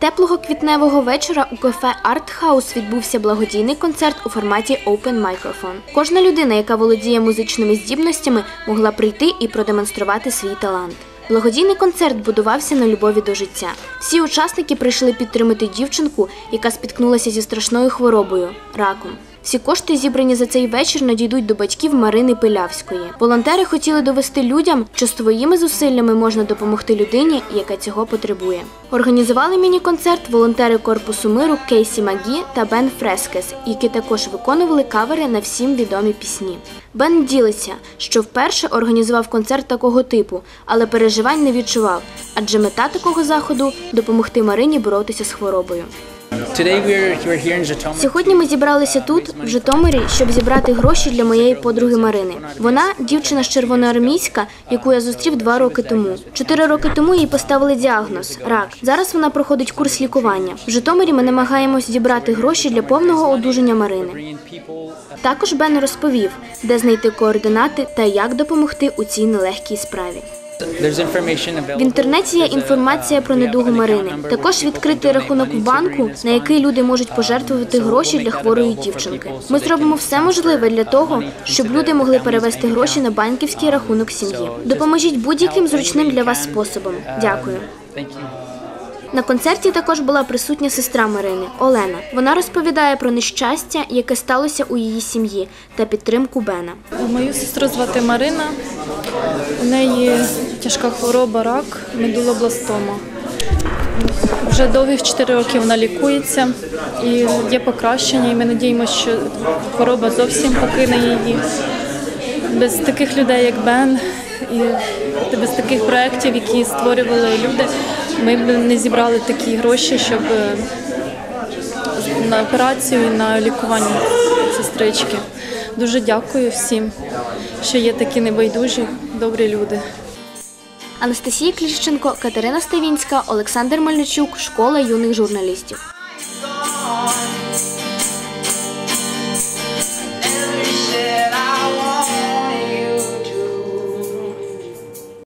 Теплого квітневого вечора у кафе Артхаус відбувся благодійний концерт у форматі Open Microphone. Кожна людина, яка володіє музичними здібностями, могла прийти і продемонструвати свій талант. Благодійний концерт будувався на любові до життя. Всі учасники прийшли підтримати дівчинку, яка спіткнулася зі страшною хворобою раком. Всі кошти, зібрані за цей вечір, надійдуть до батьків Марини Пилявської. Волонтери хотіли довести людям, що своїми зусиллями можна допомогти людині, яка цього потребує. Організували міні-концерт волонтери корпусу миру Кейсі Магі та Бен Фрескес, які також виконували кавери на всім відомі пісні. Бен ділиться, що вперше організував концерт такого типу, але переживань не відчував, адже мета такого заходу допомогти Марині боротися з хворобою. Сьогодні ми зібралися тут, в Житомирі, щоб зібрати гроші для моєї подруги Марини. Вона дівчина з червоноармійська, яку я зустрів два роки тому. Чотири роки тому їй поставили діагноз рак. Зараз вона проходить курс лікування. В Житомирі ми намагаємось зібрати гроші для повного одужання Марини. Також Бен розповів, де знайти координати та як допомогти у цій нелегкій справі. В інтернеті є інформація про недугу Марини. Також відкритий рахунок в банку, на який люди можуть пожертвувати гроші для хворої дівчинки. Ми зробимо все можливе для того, щоб люди могли перевести гроші на банківський рахунок сім'ї. Допоможіть будь-яким зручним для вас способом. Дякую. На концерті також була присутня сестра Марини Олена. Вона розповідає про нещастя, яке сталося у її сім'ї, та підтримку Бена. Мою сестру звати Марина. У неї тяжка хвороба, рак, медулобластома. Вже довгих 4 роки вона лікується і є покращення, і ми надіємося, що хвороба зовсім покине її. Без таких людей, як Бен, і без таких проєктів, які створювали люди, ми б не зібрали такі гроші, щоб е, на операцію і на лікування сестрички. Дуже дякую всім, що є такі небайдужі, добрі люди. Анастасія Кліщенко, Катерина Ставінська, Олександр Мельничук, школа юних журналістів.